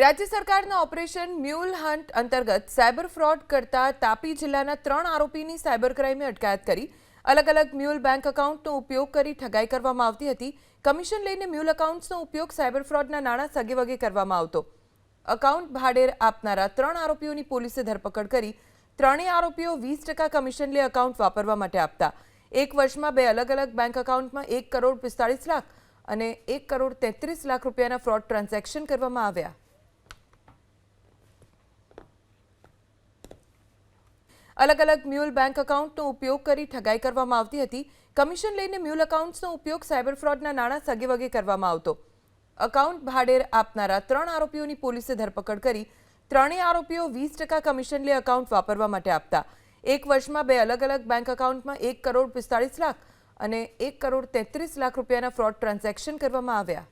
રાજ્ય સરકારના operation mule hunt અંતર્ગત સાયબર ફ્રોડ કરતા તાપી જિલ્લાના ત્રણ આરોપીની સાયબર ક્રાઇમે અટકાયત કરી. અલગ અલગ મ્યુલ બેંક એકાઉન્ટનો ઉપયોગ કરી ઠગાઈ કરવામાં આવતી હતી. કમિશન લઈને મ્યુલ એકાઉન્ટ્સનો ઉપયોગ સાયબર ફ્રોડના નાણાં સગે વગે કરવામાં આવતો. એકાઉન્ટ ભાડે આપનારા ત્રણ આરોપીઓની પોલીસે ધરપકડ કરી. ત્રણેય આરોપીઓ વીસ ટકા કમિશન લે એકાઉન્ટ વાપરવા માટે આપતા. એક વર્ષમાં બે અલગ અલગ બેંક એકાઉન્ટમાં એક કરોડ પિસ્તાળીસ લાખ અને એક કરોડ તેત્રીસ લાખ રૂપિયાના ફ્રોડ ટ્રાન્ઝેક્શન કરવામાં આવ્યા. અલગ અલગ મ્યુલ બેંક એકાઉન્ટનો ઉપયોગ કરી ઠગાઈ કરવામાં આવતી હતી. કમિશન લઈને મ્યુલ એકાઉન્ટ્સનો ઉપયોગ સાયબર ફ્રોડના નાણાં સગે વગે કરવામાં આવતો. એકાઉન્ટ ભાડે આપનારા ત્રણ આરોપીઓની પોલીસે ધરપકડ કરી. ત્રણેય આરોપીઓ વીસ ટકા કમિશન લે એકાઉન્ટ વાપરવા માટે આપતા. એક વર્ષમાં બે અલગ અલગ બેંક એકાઉન્ટમાં એક કરોડ પિસ્તાળીસ લાખ અને એક કરોડ તેત્રીસ લાખ રૂપિયાના ફ્રોડ ટ્રાન્ઝેક્શન કરવામાં આવ્યા.